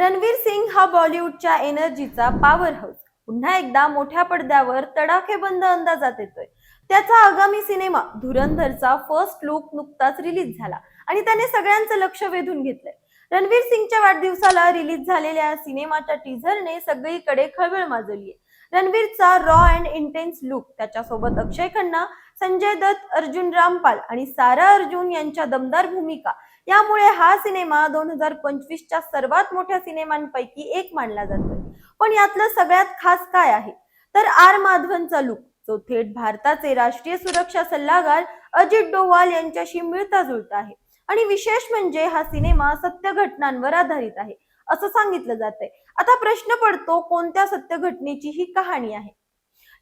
रणवीर सिंग हा बॉलिवूडच्या एनर्जीचा power house पुन्हा एकदा मोठ्या पडद्यावर तडाखेबंद अंदाजात येतोय. त्याचा आगामी सिनेमा धुरंधरचा फर्स्ट लुक नुकताच रिलीज झाला आणि त्याने सगळ्यांचं लक्ष वेधून घेतलंय. रणवीर सिंगच्या वाढदिवसाला रिलीज झालेल्या सिनेमाच्या टीझरने सगळीकडे खळबळ माजवली रणवीरचा रॉ अँड इंटेन्स लुक त्याच्यासोबत अक्षय खन्ना संजय दत्त अर्जुन रामपाल आणि सारा अर्जुन यांच्या दमदार भूमिका. यामुळे हा सिनेमा दोन हजार पंचवीसच्या सर्वात मोठ्या सिनेमांपैकी एक मानला जातोय. पण यातलं सगळ्यात खास काय आहे? तर आर माधवनचा लुक जो थेट भारताचे राष्ट्रीय सुरक्षा सल्लागार अजित डोवाल यांच्याशी मिळता जुळता आहे. आणि विशेष म्हणजे हा सिनेमा सत्य घटनांवर आधारित आहे. असं सांगितलं जातंय. आता प्रश्न पडतो कोणत्या सत्य घटनेची ही कहाणी आहे?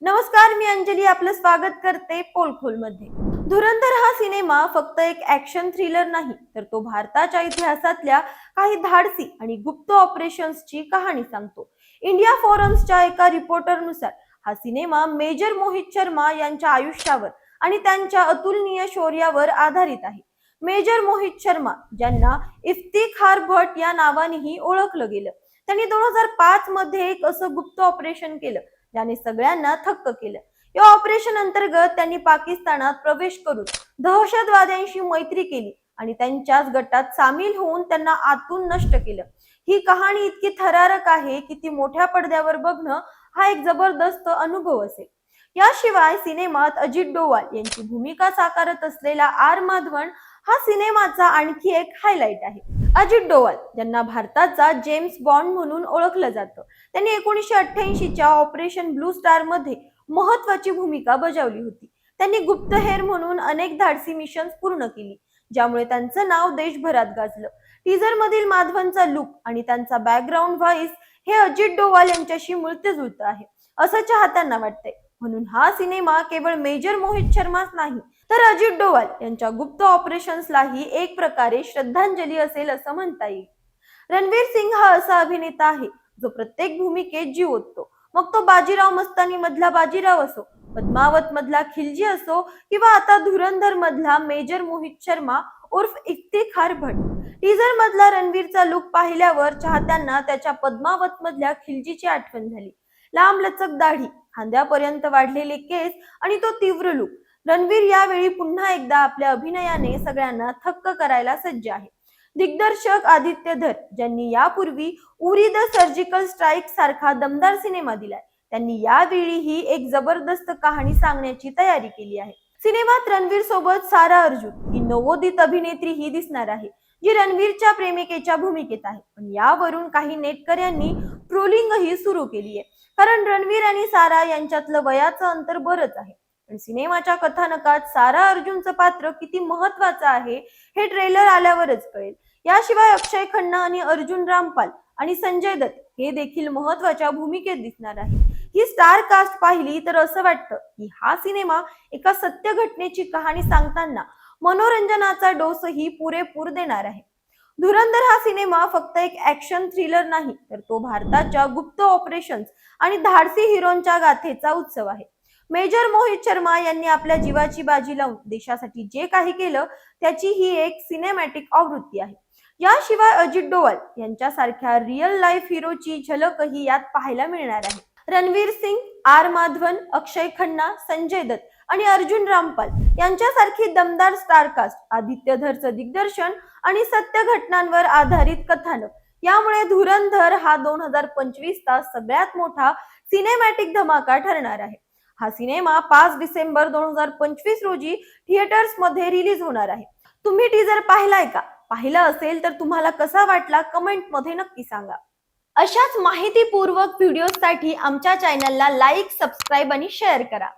नमस्कार मी अंजली आपलं स्वागत करते पोलखोलमध्ये धुरंधर हा सिनेमा फक्त एक ऍक्शन थ्रिलर नाही तर तो भारताच्या इतिहासातल्या काही धाडसी आणि गुप्त ऑपरेशन्सची कहाणी सांगतो. इंडिया फोरम्सच्या एका रिपोर्टरनुसार हा सिनेमा मेजर मोहित शर्मा यांच्या आयुष्यावर आणि त्यांच्या अतुलनीय शौर्यावर आधारित आहे. मेजर मोहित शर्मा ज्यांना इफ्तिखार भट या नावानेही ओळखलं गेलं. त्यांनी दोन हजार पाच मध्ये एक असं गुप्त ऑपरेशन केलं ज्याने सगळ्यांना थक्क केलं. या ऑपरेशन अंतर्गत त्यांनी पाकिस्तानात प्रवेश करून दहशतवाद्यांशी मैत्री केली आणि त्यांच्याच गटात सामील होऊन त्यांना आतून नष्ट केलं. ही कहाणी इतकी थरारक आहे की ती मोठ्या पडद्यावर बघणं हा एक जबरदस्त अनुभव असेल. याशिवाय सिनेमात अजित डोवाल यांची भूमिका साकारत असलेला आर माधवन हा सिनेमाचा आणखी एक हायलाइट आहे. अजित डोवाल ज्यांना भारताचा जेम्स बॉन्ड म्हणून ओळखलं जातं. त्यांनी एकोणीसशे अठ्ठ्याऐंशीच्या ऑपरेशन ब्लू स्टारमध्ये महत्वाची भूमिका बजावली होती. त्यांनी गुप्तहेर म्हणून अनेक धाडसी मिशन्स पूर्ण केली ज्यामुळे त्यांचं नाव देशभरात गाजलं. टीझर मधील माधवनचा लुक आणि त्यांचा बॅकग्राऊंड व्हॉइस हे अजित डोवाल यांच्याशी मिळते जुळतं आहे असं चाहत्यांना वाटतंय. म्हणून हा सिनेमा केवळ मेजर मोहित शर्माच नाही तर अजित डोवाल यांच्या गुप्त ऑपरेशन्सलाही एक प्रकारे श्रद्धांजली असेल असं म्हणता येईल. रणवीर सिंग हा असा अभिनेता आहे जो प्रत्येक भूमिकेत जीव ओततो. मग तो बाजीराव मस्तानी मधला बाजीराव असो पद्मावत मधला खिलजी असो किंवा आता धुरंधर मधला मेजर मोहित शर्मा उर्फ इफ्तिखार भट टीजर मधला रणवीरचा लुक पाहिल्यावर चाहत्यांना त्याच्या पद्मावत मधल्या खिलजीची आठवण झाली. लांब लचक दाढी खांद्यापर्यंत वाढलेले केस आणि तो तीव्र लुक रणवीर यावेळी पुन्हा एकदा आपल्या अभिनयाने सगळ्यांना थक्क करायला सज्ज आहे. दिग्दर्शक आदित्य धर ज्यांनी यापूर्वी उरी द सर्जिकल स्ट्राईक सारखा दमदार सिनेमा दिलाय त्यांनी यावेळी ही एक जबरदस्त कहाणी सांगण्याची तयारी केली आहे. सिनेमात रणवीर सोबत सारा अर्जुन ही नवोदित अभिनेत्री ही दिसणार आहे. जी रणवीरच्या प्रेमिकेच्या भूमिकेत आहे. पण यावरून काही नेटकऱ्यांनी ट्रोलिंगही सुरू केली आहे. कारण रणवीर आणि सारा यांच्यातलं वयाचं अंतर बरंच आहे. पण सिनेमाच्या कथानकात सारा अर्जुनचं पात्र किती महत्वाचं आहे हे ट्रेलर आल्यावरच कळेल. याशिवाय अक्षय खन्ना आणि अर्जुन रामपाल आणि संजय दत्त हे देखील महत्त्वाच्या भूमिकेत दिसणार आहे. ही स्टार कास्ट पाहिली तर असं वाटतं की हा सिनेमा एका सत्य घटनेची कहाणी सांगताना मनोरंजनाचा डोसही पुरेपूर देणार आहे. धुरंधर हा सिनेमा फक्त एक ऍक्शन थ्रिलर नाही तर तो भारताच्या गुप्त ऑपरेशन्स आणि धाडसी हिरोंच्या गाथेचा उत्सव आहे. मेजर मोहित शर्मा यांनी आपल्या जीवाची बाजी लावून देशासाठी जे काही केलं त्याची ही एक सिनेमॅटिक आवृत्ती आहे. याशिवाय अजित डोवाल यांच्यासारख्या रिअल लाईफ हिरोची झलकही यात पाहायला मिळणार आहे. रणवीर सिंग आर माधवन अक्षय खन्ना संजय दत्त आणि अर्जुन रामपाल यांच्यासारखी दमदार स्टारकास्ट आदित्य धरचं दिग्दर्शन आणि सत्य घटनांवर आधारित कथानक. यामुळे धुरंधर हा दोन हजार पंचवीस चा सगळ्यात मोठा सिनेमॅटिक धमाका ठरणार आहे. हा सिनेमा पाच डिसेंबर दोन हजार पंचवीस रोजी थिएटर्समध्ये रिलीज होणार आहे. तुम्ही टीजर पाहिलाय का? पाहिला असेल तर तुम्हाला कसा वाटला कमेंटमध्ये नक्की सांगा. अशाच माहितीपूर्वक व्हिडिओसाठी आमच्या चॅनलला लाईक सबस्क्राईब आणि शेअर करा.